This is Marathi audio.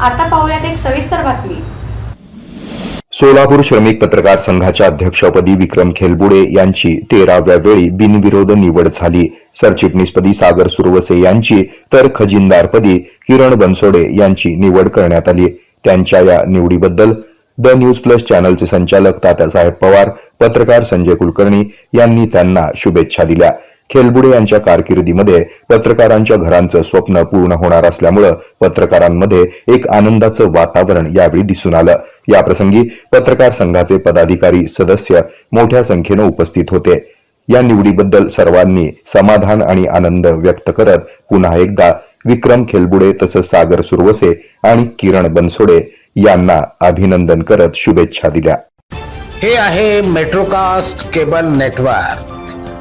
आता पाहूयात एक सविस्तर बातमी. सोलापूर श्रमिक पत्रकार संघाच्या अध्यक्षपदी विक्रम खेलबुडे यांची तेराव्या वेळी बिनविरोध निवड झाली. सरचिटणीसपदी सागर सुरवसे यांची तर खजिनदारपदी किरण बनसोडे यांची निवड करण्यात आली. त्यांच्या या निवडीबद्दल द न्यूज प्लस चॅनलचे संचालक तात्यासाहेब पवार पत्रकार संजय कुलकर्णी यांनी त्यांना शुभेच्छा दिल्या. खेलबुडे यांच्या कारकिर्दीमध्ये पत्रकारांच्या घरांचं स्वप्न पूर्ण होणार असल्यामुळं पत्रकारांमध्ये एक आनंदाचं वातावरण यावेळी दिसून आलं. याप्रसंगी पत्रकार संघाचे पदाधिकारी सदस्य मोठ्या संख्येनं उपस्थित होते. या निवडीबद्दल सर्वांनी समाधान आणि आनंद व्यक्त करत पुन्हा एकदा विक्रम खेलबुडे तसंच सागर सुरवसे आणि किरण बनसोडे यांना अभिनंदन करत शुभेच्छा दिल्या. हे आहे मेट्रोकास्ट केबल नेटवर्क.